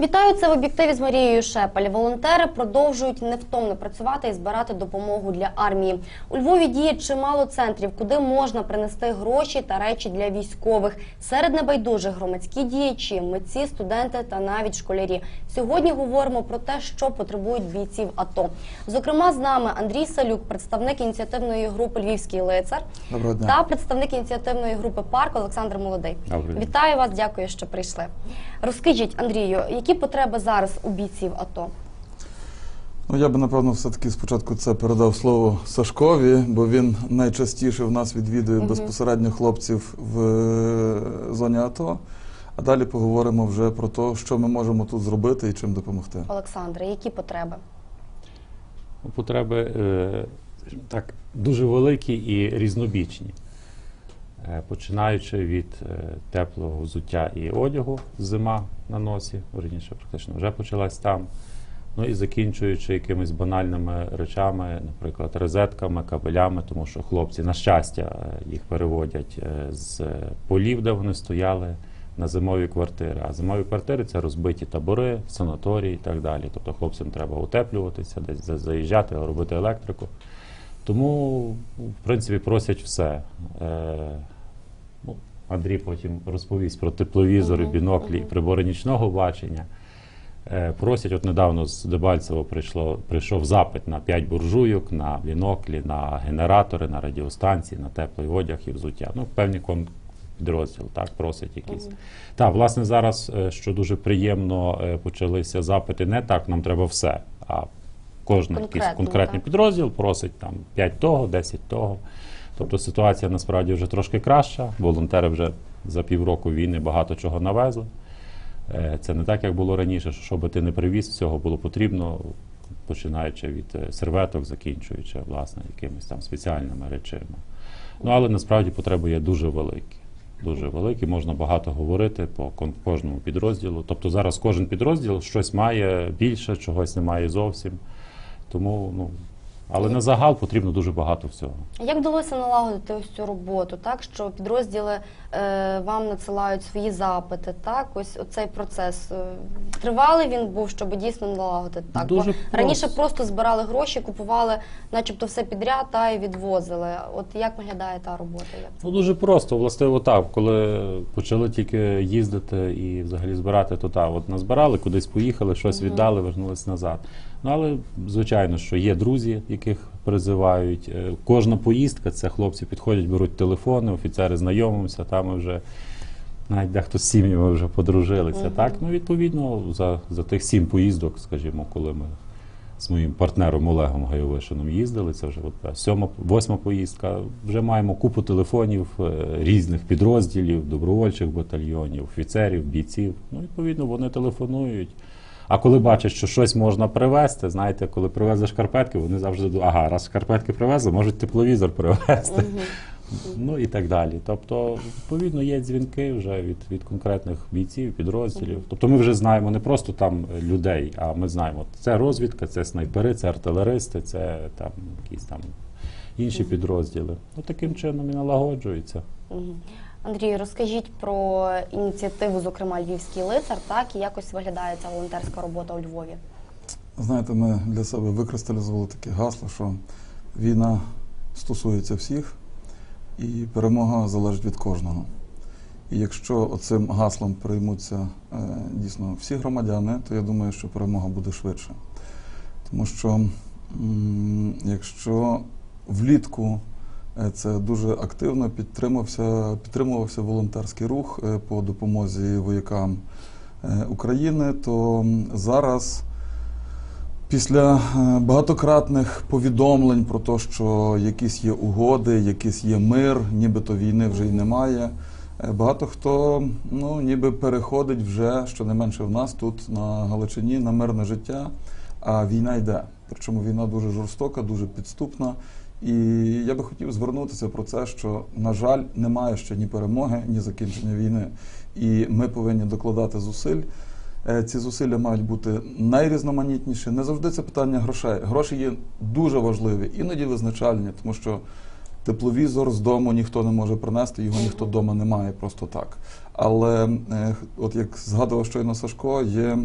Вітаю це в об'єктиві з Марією Шепель. Волонтери продовжують невтомно працювати і збирати допомогу для армії. У Львові діє чимало центрів, куди можна принести гроші та речі для військових. Серед небайдужих громадські діячі, митці, студенти та навіть школярі. Сьогодні говоримо про те, що потребують бійців АТО. Зокрема, з нами Андрій Салюк, представник ініціативної групи Львівський лицар Доброго дня. та представник ініціативної групи Парк Олександр Молодий. Вітаю вас, дякую, що прийшли. Розкажіть, Андрію, які потреби зараз у бійців АТО? Ну, я би напевно все-таки спочатку це передав слово Сашкові, бо він найчастіше в нас відвідує безпосередньо хлопців в е, зоні АТО. А далі поговоримо вже про те, що ми можемо тут зробити і чим допомогти. Олександре, які потреби? Потреби е, так дуже великі і різнобічні. Е, Починаючи від е, теплого взуття і одягу, зима на носі, верніше, практично вже почалась там. Ну і закінчуючи якимись банальними речами, наприклад, розетками, кабелями, тому що хлопці, на щастя, е, їх переводять з полів, де вони стояли, на зимові квартири. А зимові квартири це розбиті табори, санаторії і так далі. Тобто хлопцям треба утеплюватися, десь за- заїжджати, робити електрику. Тому, в принципі, просять все. Е, ну, Андрій потім розповість про тепловізори, біноклі і прибори нічного бачення. Е, Просять, от недавно з Дебальцево прийшло, прийшов запит на 5 буржуйок, на біноклі, на генератори, на радіостанції, на теплий одяг і взуття. Ну, певні кон- підрозділ, так, просять якісь. Мгм. Так, власне, зараз, е, що дуже приємно, почалися запити не так, нам треба все, а кожен якийсь конкретний так. підрозділ просить там 5 того, 10 того. Тобто ситуація насправді вже трошки краща. Волонтери вже за півроку війни багато чого навезли. Е, Це не так, як було раніше, що що би ти не привіз, всього було потрібно, починаючи від е, серветок, закінчуючи власне якимись там спеціальними речами. Ну але насправді потреби є дуже великі. Дуже великі, можна багато говорити по кожному підрозділу. Тобто зараз кожен підрозділ щось має більше, чогось немає зовсім. Тому, ну, але на загал потрібно дуже багато всього. Як вдалося налагодити ось цю роботу, так що підрозділи е, вам надсилають свої запити, так? Ось оцей процес. Е, тривалий він був, щоб дійсно налагодити так. Дуже Бо раніше просто. просто збирали гроші, купували, начебто, все підряд та і відвозили. От як виглядає та робота? Як це? Ну дуже просто, властиво так. Коли почали тільки їздити і взагалі збирати, то так, от назбирали, кудись поїхали, щось віддали, вернулись назад. Ну але звичайно, що є друзі, яких призивають. Е, Кожна поїздка це хлопці підходять, беруть телефони, офіцери знайомимося, там вже навіть дехто з сім'ями вже подружилися. Мгм. Так, ну відповідно, за, за тих сім поїздок, скажімо, коли ми з моїм партнером Олегом Гайовишином їздили. Це вже от, сьома, восьма поїздка. Вже маємо купу телефонів е, різних підрозділів, добровольчих батальйонів, офіцерів, бійців. Ну, відповідно, вони телефонують. А коли бачать, що щось можна привезти, знаєте, коли привезли шкарпетки, вони завжди думають, ага, раз шкарпетки привезли, можуть тепловізор привезти. Ну і так далі. Тобто, відповідно, є дзвінки вже від, від конкретних бійців, підрозділів. Тобто ми вже знаємо не просто там людей, а ми знаємо, це розвідка, це снайпери, це артилеристи, це там якісь там інші підрозділи. Ну таким чином і налагоджується. Андрію, розкажіть про ініціативу, зокрема Львівський лицар, так і якось виглядає ця волонтерська робота у Львові. Знаєте, ми для себе викристалізували таке гасло, що війна стосується всіх, і перемога залежить від кожного. І якщо оцим гаслом приймуться е, дійсно всі громадяни, то я думаю, що перемога буде швидше. Тому що якщо влітку це дуже активно підтримався, підтримувався волонтерський рух е, по допомозі воякам е, України, то зараз Після е, багатократних повідомлень про те, що якісь є угоди, якийсь є мир, нібито війни вже й немає. е, Багато хто ну, ніби переходить вже, що не менше в нас тут на Галичині, на мирне життя, а війна йде. Причому війна дуже жорстока, дуже підступна. І я би хотів звернутися про це, що, на жаль, немає ще ні перемоги, ні закінчення війни. І ми повинні докладати зусиль. Е, Ці зусилля мають бути найрізноманітніші. Не завжди це питання грошей. Гроші є дуже важливі, іноді визначальні, тому що Тепловізор з дому ніхто не може принести, його ніхто вдома не має просто так. Але е, от як згадував щойно Сашко, є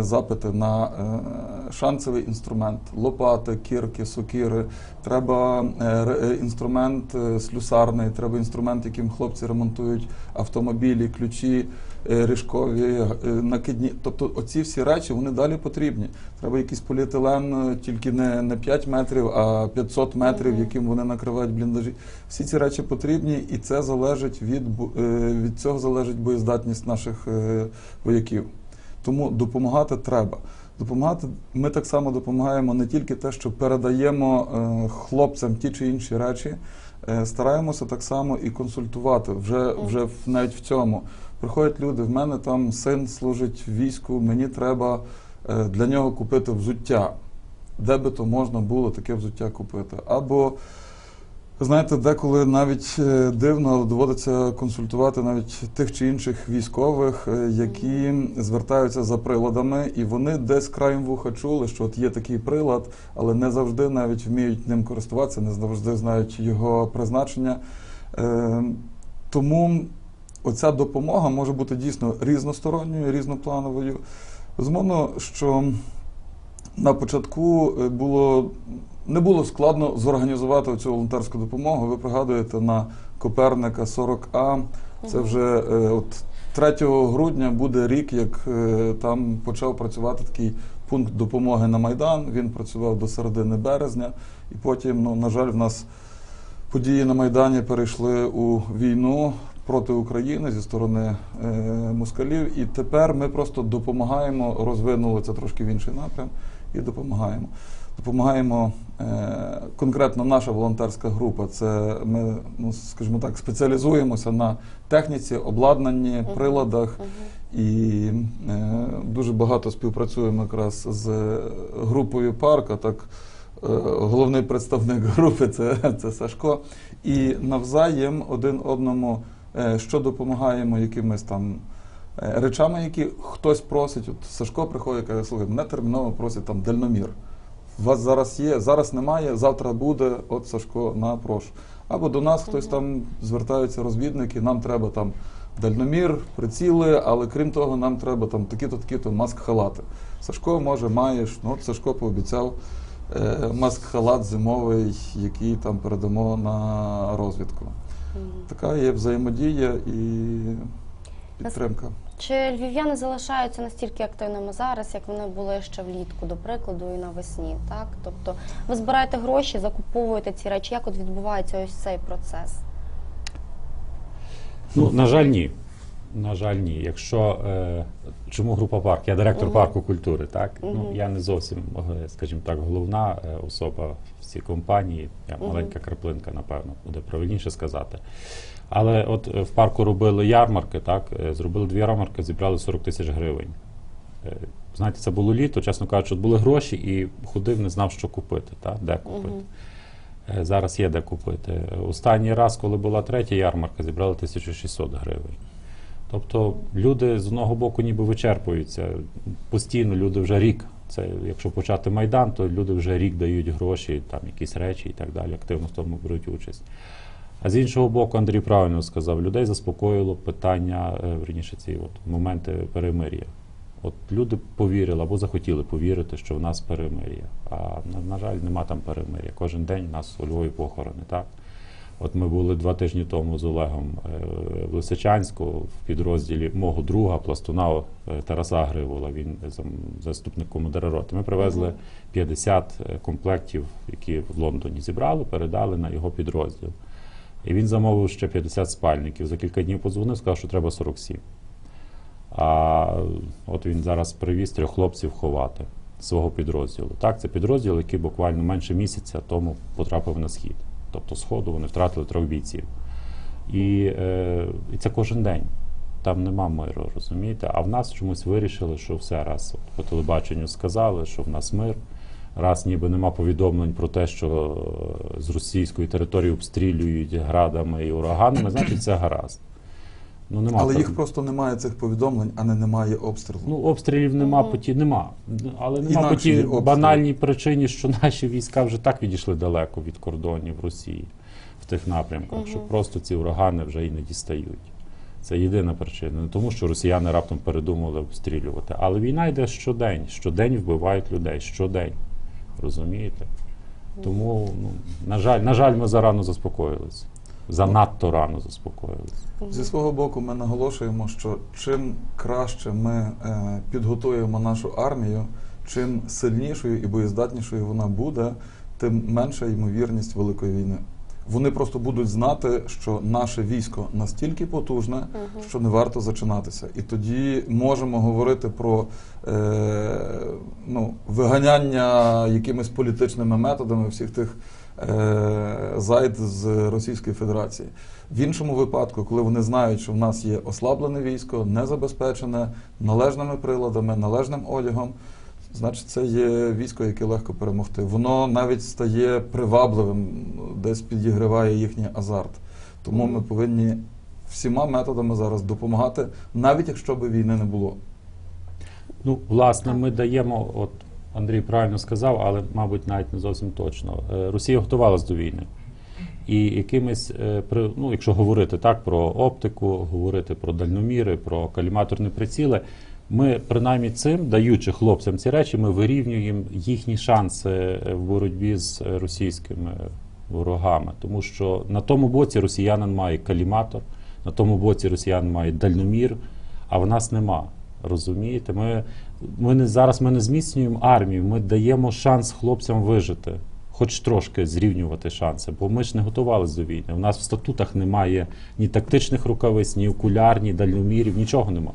запити на е, шанцевий інструмент, лопати, кірки, сокири. Треба е, е, інструмент е, слюсарний, треба інструмент, яким хлопці ремонтують автомобілі, ключі, е, ріжкові, е, накидні. Тобто оці всі речі вони далі потрібні. Треба якийсь поліетилен, е, тільки не, не 5 метрів, а 500 метрів, яким вони накривають бліндажі. Всі ці речі потрібні, і це залежить від, е, від цього залежить боєздатність наших е, вояків. Тому допомагати треба. Допомагати ми так само допомагаємо не тільки те, що передаємо е, хлопцям ті чи інші речі, е, стараємося так само і консультувати вже, вже навіть в цьому. Приходять люди, в мене там син служить в війську, мені треба е, для нього купити взуття. Де би то можна було таке взуття купити? Або Знаєте, деколи навіть е, дивно, доводиться консультувати навіть тих чи інших військових, е, які звертаються за приладами, і вони десь краєм вуха чули, що от є такий прилад, але не завжди навіть вміють ним користуватися, не завжди знають його призначення. Е, Тому оця допомога може бути дійсно різносторонньою, різноплановою. Безумовно, що на початку було не було складно зорганізувати цю волонтерську допомогу. Ви пригадуєте на Коперника 40А. Це вже е, от 3 грудня буде рік, як е, там почав працювати такий пункт допомоги на Майдан. Він працював до середини березня, і потім, ну, на жаль, в нас події на Майдані перейшли у війну проти України зі сторони е, москалів. І тепер ми просто допомагаємо, розвинули це трошки в інший напрям і допомагаємо. Допомагаємо е, конкретно наша волонтерська група. Це ми, ну скажімо так, спеціалізуємося на техніці, обладнанні, приладах. І е, дуже багато співпрацюємо якраз з групою парка. Так, е, головний представник групи це, це Сашко. І навзаєм один одному, е, що допомагаємо якимись там е, речами, які хтось просить. От Сашко приходить і каже, слухай, мене терміново просять там дальномір. У вас зараз є, зараз немає, завтра буде, от Сашко, на прошу. Або до нас хтось там звертаються розвідники, нам треба там дальномір, приціли, але крім того, нам треба там такі-то, такі-то маск-халати. Сашко, може, маєш, ну от Сашко пообіцяв е, маск-халат зимовий, який там передамо на розвідку. Така є взаємодія і підтримка. Чи львів'яни залишаються настільки активними зараз, як вони були ще влітку, до прикладу, і навесні? Так, тобто ви збираєте гроші, закуповуєте ці речі. Як от відбувається ось цей процес? Ну, на жаль, ні. На жаль, ні. Якщо е, чому група парк? Я директор Мгм. парку культури, так? Ну я не зовсім, е, скажімо так, головна е, особа в цій компанії. Я маленька краплинка, напевно, буде правильніше сказати. Але от е, в парку робили ярмарки, так? е, Зробили дві ярмарки, зібрали 40 тисяч гривень. Е, Знаєте, це було літо, чесно кажучи, от були гроші і ходив, не знав, що купити, так? де купити. Е, Зараз є де купити. Останній раз, коли була третя ярмарка, зібрали 1600 гривень. Тобто люди з одного боку ніби вичерпуються. Постійно люди вже рік. Це якщо почати майдан, то люди вже рік дають гроші, там якісь речі і так далі, активно в тому беруть участь. А з іншого боку, Андрій правильно сказав, людей заспокоїло питання, е, верніше, ці от моменти перемир'я. От люди повірили або захотіли повірити, що в нас перемир'я. А на, на жаль, нема там перемир'я. Кожен день у нас у Львові похорони, так? От ми були два тижні тому з Олегом е, в Лисичанську в підрозділі мого друга, пластуна е, Тараса Гривола. Він заступник командира роти. Ми привезли Мгм. 50 е, комплектів, які в Лондоні зібрали, передали на його підрозділ. І він замовив ще 50 спальників. За кілька днів подзвонив, сказав, що треба 47. А от він зараз привіз трьох хлопців ховати свого підрозділу. Так, це підрозділ, який буквально менше місяця тому потрапив на схід. Тобто сходу вони втратили трьох бійців. І, е, і це кожен день. Там нема миру, розумієте? А в нас чомусь вирішили, що все раз от по телебаченню сказали, що в нас мир. Раз ніби нема повідомлень про те, що е, з російської території обстрілюють градами і ураганами, значить це гаразд. Ну, нема Але там- їх просто немає цих повідомлень, а не немає обстрілу. Ну, обстрілів нема Мгм. по ті, нема. Але нема по тій банальній причині, що наші війська вже так відійшли далеко від кордонів Росії. В тих напрямках, що просто ці урагани вже і не дістають. Це єдина причина. Не тому, що росіяни раптом передумали обстрілювати. Але війна йде щодень. Щодень вбивають людей. Щодень. Розумієте? Тому, ну, на жаль, на жаль, ми зарано заспокоїлися. Занадто рано заспокоїлися. Зі свого боку, ми наголошуємо, що чим краще ми е, підготуємо нашу армію, чим сильнішою і боєздатнішою вона буде, тим менша ймовірність великої війни. Вони просто будуть знати, що наше військо настільки потужне, що не варто зачинатися. І тоді можемо говорити про е, ну, виганяння якимись політичними методами всіх тих е, зайд з Російської Федерації. В іншому випадку, коли вони знають, що в нас є ослаблене військо, незабезпечене належними приладами, належним одягом, значить це є військо, яке легко перемогти. Воно навіть стає привабливим, десь підігриває їхній азарт. Тому ми повинні всіма методами зараз допомагати, навіть якщо би війни не було. Ну, власне, ми даємо, от Андрій правильно сказав, але, мабуть, навіть не зовсім точно. Е, Росія готувалась до війни. І якимись, е, ну, якщо говорити так про оптику, говорити про дальноміри, про каліматорні приціли, ми принаймні цим, даючи хлопцям ці речі, ми вирівнюємо їхні шанси е, в боротьбі з е, російськими ворогами. Тому що на тому боці росіянин має каліматор, на тому боці росіянин має дальномір, а в нас нема. Розумієте? Ми, ми не, зараз ми не зміцнюємо армію, ми даємо шанс хлопцям вижити, хоч трошки зрівнювати шанси, бо ми ж не готувалися до війни. У нас в статутах немає ні тактичних рукавиць, ні окуляр, ні дальномірів, нічого нема.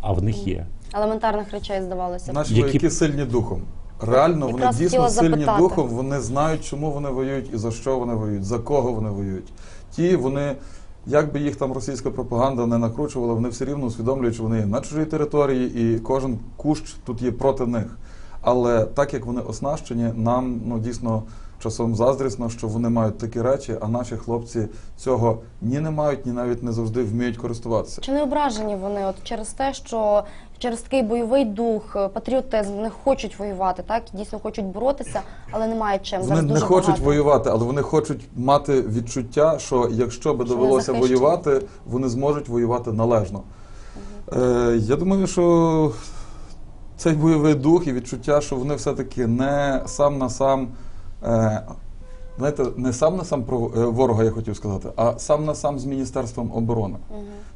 А в них є. Елементарних речей здавалося. б. Наші Які- вояки сильні духом. Реально, вони Якраз дійсно хотіла сильні запитати. духом, вони знають, чому вони воюють і за що вони воюють, за кого вони воюють. Ті, вони, як би їх там російська пропаганда не накручувала, вони все рівно усвідомлюють, що вони є на чужій території, і кожен кущ тут є проти них. Але так як вони оснащені, нам ну дійсно часом заздрісно, що вони мають такі речі, а наші хлопці цього ні не мають, ні навіть не завжди вміють користуватися. Чи не ображені вони от через те, що через такий бойовий дух, е, патріотизм, не хочуть воювати, так дійсно хочуть боротися, але немає чим. Вони Зараз не дуже хочуть багато. воювати, але вони хочуть мати відчуття, що якщо би Що довелося захищені. воювати, вони зможуть воювати належно. Е, я думаю, що цей бойовий дух і відчуття, що вони все-таки не сам на сам. Е, Знаєте, не сам на сам про е, ворога я хотів сказати, а сам на сам з Міністерством оборони.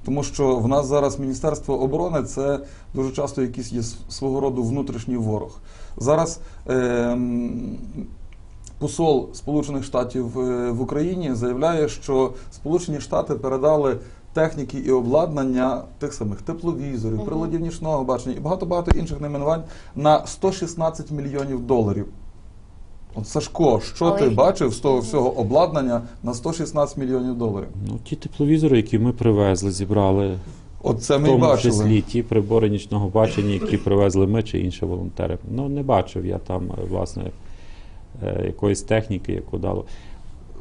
Тому що в нас зараз Міністерство оборони це дуже часто якийсь є свого роду внутрішній ворог. Зараз ем, посол Сполучених Штатів е, в Україні заявляє, що Сполучені Штати передали техніки і обладнання тих самих тепловізорів, приладів нічного бачення і багато-багато інших найменувань на 116 мільйонів доларів. От Сашко, що Але ти бачив з того всього обладнання на 116 мільйонів доларів? Ну, ті тепловізори, які ми привезли, зібрали От це в ми й тому бачили. числі ті прибори нічного бачення, які привезли ми чи інші волонтери. Ну, не бачив я там, е, власне, е, якоїсь техніки, яку дало.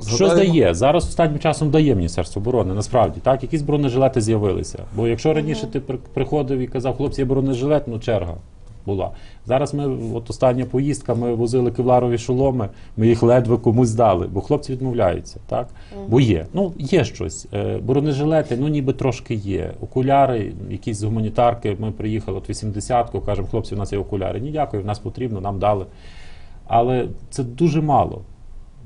Що Згадаємо- здає? Зараз останнім часом дає Міністерство оборони, насправді. Так, якісь бронежилети з'явилися. Бо якщо раніше ти приходив і казав, хлопці, є бронежилет, ну черга була. Зараз ми, от остання поїздка, ми возили кевларові шоломи, ми їх ледве комусь дали, бо хлопці відмовляються, так? Бо є. Ну, є щось. Е, Бронежилети, ну ніби трошки є. Окуляри, якісь з гуманітарки, ми приїхали от 80-ку, кажемо, хлопці, у нас є окуляри. Ні, дякую, в нас потрібно, нам дали. Але це дуже мало.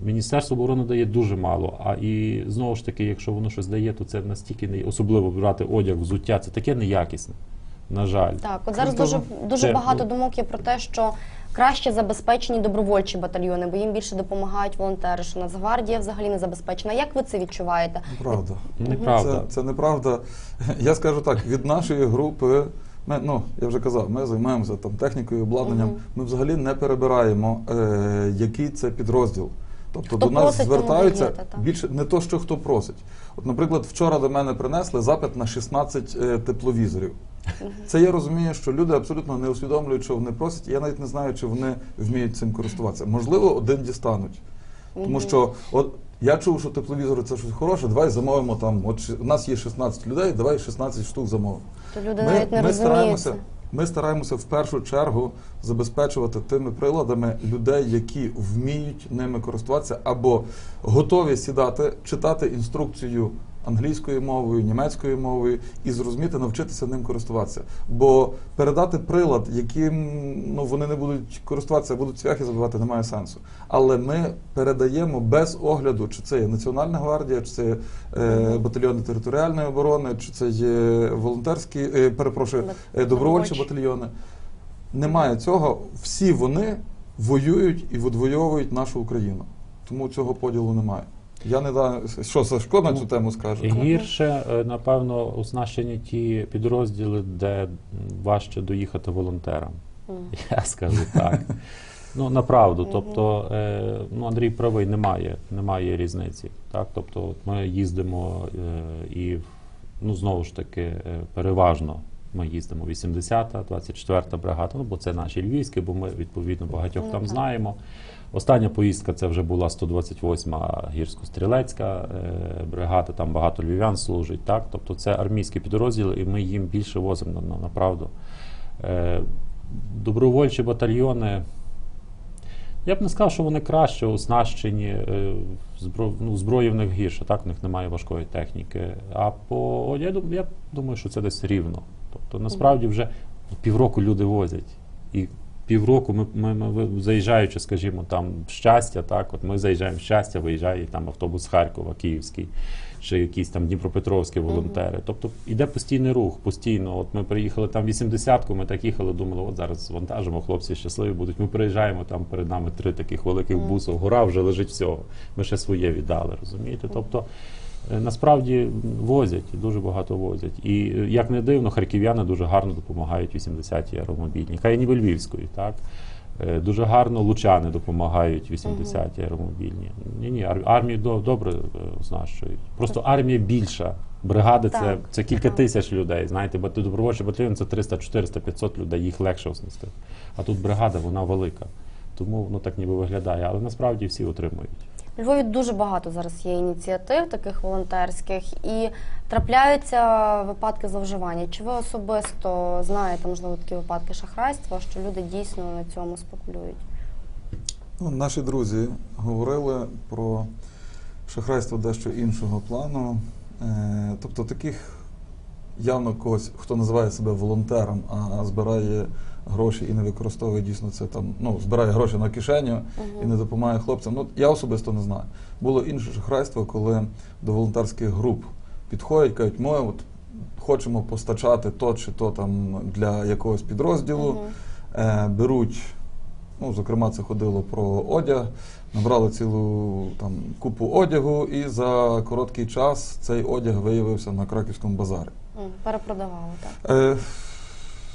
Міністерство оборони дає дуже мало. А і знову ж таки, якщо воно щось дає, то це настільки не особливо брати одяг, взуття, це таке неякісне. На жаль. Так, от зараз дуже дуже багато ну- думок є про те, що краще забезпечені добровольчі батальйони, бо їм більше допомагають волонтери, що Нацгвардія взагалі не забезпечена. Як ви це відчуваєте? Правда. Неправда. Це, це неправда. Я скажу так: від нашої групи, ми, ну я вже казав, ми займаємося там технікою, обладнанням. Ми взагалі не перебираємо, е, який це підрозділ. Тобто Хто до нас просить, звертаються даєте, більше не то, що хто просить. От, наприклад, вчора до мене принесли запит на 16 е, тепловізорів. Це я розумію, що люди абсолютно не усвідомлюють, що вони просять, і я навіть не знаю, чи вони вміють цим користуватися. Можливо, один дістануть. Тому що от я чув, що тепловізори це щось хороше. Давай замовимо там. От у нас є 16 людей, давай 16 штук замовимо. То люди навіть не розуміються. стараємося, Ми стараємося в першу чергу забезпечувати тими приладами людей, які вміють ними користуватися або готові сідати, читати інструкцію англійською мовою, німецькою мовою і зрозуміти, навчитися ним користуватися. Бо передати прилад, яким ну, вони не будуть користуватися, будуть цвяхи забивати, немає сенсу. Але ми передаємо без огляду, чи це є Національна гвардія, чи це є е, батальйони територіальної оборони, чи це є волонтерські, е, перепрошую, е, добровольчі Добровольчі. батальйони. Немає цього. Всі вони воюють і відвоюють нашу Україну. Тому цього поділу немає. Я не знаю, що Сашко на цю тему скаже. Гірше, е, напевно, оснащені ті підрозділи, де важче доїхати волонтерам. Я скажу так. Ну, направду. Тобто, е, ну, Андрій правий, немає, немає різниці. Так? Тобто, от ми їздимо е, і, ну, знову ж таки, е, переважно ми їздимо 80-та, 24-та бригада, ну, бо це наші львівські, бо ми, відповідно, багатьох там знаємо. Остання поїздка це вже була 128-ма гірсько-стрілецька е, бригада, там багато львів'ян служить. Так? Тобто це армійські підрозділи, і ми їм більше возимо на, на, направду. Е, добровольчі батальйони. Я б не сказав, що вони краще оснащені, е, ну, зброї в них гірше, так, в них немає важкої техніки. А по я, я думаю, що це десь рівно. Тобто насправді вже півроку люди возять. І півроку ми, ми, ми заїжджаючи, скажімо, там в щастя, так, от ми заїжджаємо в щастя, виїжджає там автобус з Харкова, Київський, чи якісь там Дніпропетровські волонтери. Тобто іде постійний рух, постійно. От ми приїхали там 80-ку, ми так їхали, думали, от зараз звантажимо, хлопці щасливі будуть. Ми приїжджаємо, там перед нами три таких великих буси, гора вже лежить всього. Ми ще своє віддали, розумієте? Тобто. Е, Насправді возять, дуже багато возять. І е, як не дивно, харків'яни дуже гарно допомагають 80-й аеромобільній. Хай ніби львівської, так? Е, Дуже гарно лучани допомагають 80-ті аеромобільні. Ні, ні, армію добре оснащують. Просто армія більша. Бригади це, це кілька так. тисяч людей. Знаєте, бо добровольчий батальйон це 300, 400, 500 людей, їх легше оснастити. А тут бригада, вона велика. Тому воно так ніби виглядає, але насправді всі отримують. Львові дуже багато зараз є ініціатив таких волонтерських і трапляються випадки зловживання. Чи ви особисто знаєте, можливо, такі випадки шахрайства, що люди дійсно на цьому спекулюють? Ну, наші друзі говорили про шахрайство дещо іншого плану. Е, тобто таких явно когось, хто називає себе волонтером, а збирає гроші і не використовує дійсно це там, ну, збирає гроші на кишеню і не допомагає хлопцям. Ну, я особисто не знаю. Було інше шахрайство, коли до волонтерських груп підходять, кажуть, ми от хочемо постачати то чи то там для якогось підрозділу, Мгм. е, беруть. Ну, зокрема, це ходило про одяг, набрали цілу там купу одягу, і за короткий час цей одяг виявився на краківському базарі. Перепродавали, так. Е,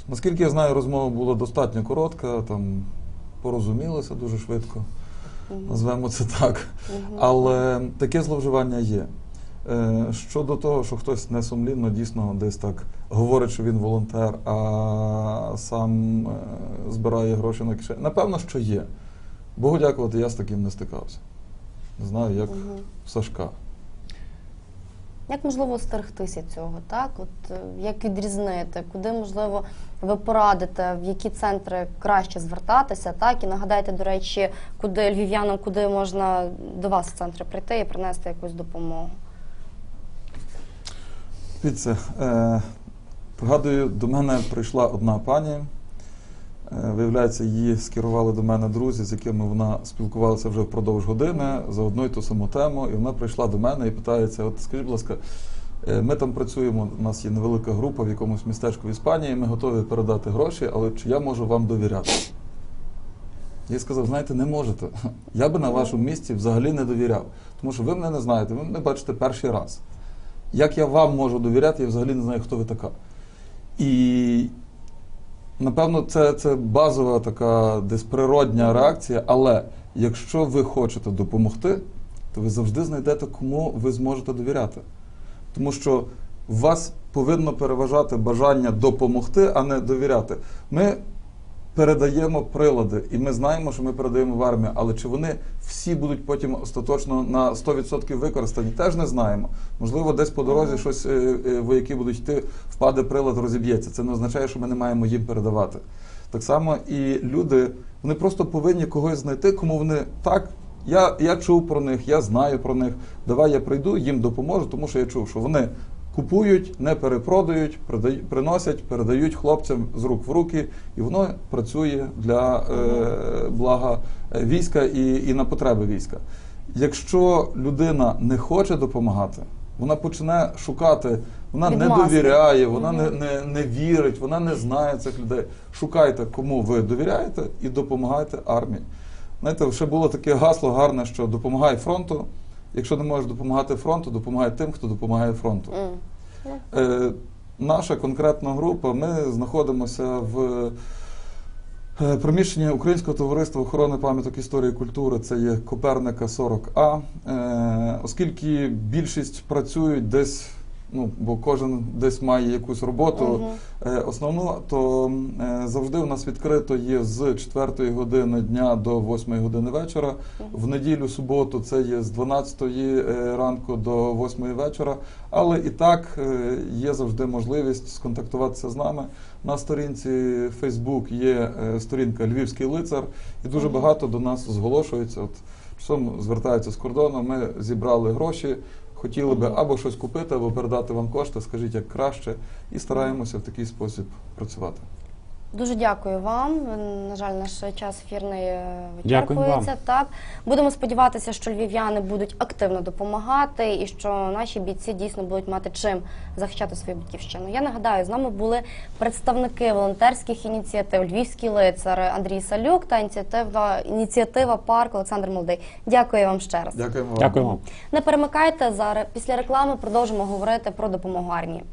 наскільки я знаю, розмова була достатньо коротка, там порозумілися дуже швидко, назвемо це так. Але таке зловживання є. Е, щодо того, що хтось несумлінно дійсно десь так говорить, що він волонтер, а сам е, збирає гроші на кишені. Напевно, що є. Богу дякувати, я з таким не стикався. Не знаю, як в Сашка. Як можливо стерегтися цього, так? От е, як відрізнити, куди можливо ви порадите, в які центри краще звертатися, так? І нагадайте, до речі, куди львів'янам, куди можна до вас в центри прийти і принести якусь допомогу. Дивіться, е, пригадую, до мене прийшла одна пані. Е, виявляється, її скерували до мене друзі, з якими вона спілкувалася вже впродовж години за одну і ту саму тему. І вона прийшла до мене і питається: от скажіть, будь ласка, е, ми там працюємо, у нас є невелика група в якомусь містечку в Іспанії, ми готові передати гроші, але чи я можу вам довіряти? Я сказав, знаєте, не можете. Я би на вашому місці взагалі не довіряв. Тому що ви мене не знаєте, ви мене бачите перший раз. Як я вам можу довіряти, я взагалі не знаю, хто ви така. І напевно, це, це базова така десь природня реакція, але якщо ви хочете допомогти, то ви завжди знайдете, кому ви зможете довіряти. Тому що у вас повинно переважати бажання допомогти, а не довіряти. Ми передаємо прилади, і ми знаємо, що ми передаємо в армію, але чи вони всі будуть потім остаточно на 100% використані, теж не знаємо. Можливо, десь по дорозі щось е, е, вояки будуть йти, впаде прилад, розіб'ється. Це не означає, що ми не маємо їм передавати. Так само і люди, вони просто повинні когось знайти, кому вони так. Я, я чув про них, я знаю про них. Давай я прийду, їм допоможу, тому що я чув, що вони купують, не перепродають, продають, приносять, передають хлопцям з рук в руки, і воно працює для е, блага е, війська і, і на потреби війська. Якщо людина не хоче допомагати, вона почне шукати, вона не Відмазки. довіряє, вона не, не, не вірить, вона не знає цих людей. Шукайте, кому ви довіряєте, і допомагайте армії. Знаєте, ще було таке гасло гарне, що допомагай фронту. Якщо не можеш допомагати фронту, допомагай тим, хто допомагає фронту. М. Е, наша конкретна група, ми знаходимося в е, приміщенні Українського товариства охорони пам'яток історії і культури, це є Коперника 40А. Е, оскільки більшість працюють десь, ну, бо кожен десь має якусь роботу е, основну, то е, завжди у нас відкрито є з 4 години дня до 8 години вечора. В неділю, суботу це є з 12 е, ранку до 8 вечора. Але і так є завжди можливість сконтактуватися з нами. На сторінці Facebook є сторінка Львівський лицар, і дуже багато до нас зголошується. От часом звертаються з кордону. Ми зібрали гроші, хотіли би або щось купити, або передати вам кошти. Скажіть, як краще, і стараємося в такий спосіб працювати. Дуже дякую вам. На жаль, наш час ефірний е, вичерпується. Так будемо сподіватися, що львів'яни будуть активно допомагати, і що наші бійці дійсно будуть мати чим захищати свою батьківщину. Я нагадаю, з нами були представники волонтерських ініціатив Львівський лицар Андрій Салюк та ініціатива ініціатива Парк Олександр Молодий. Дякую вам ще раз. Дякуємо вам. Дякую. Не перемикайте зараз. Після реклами продовжимо говорити про допомогу армії.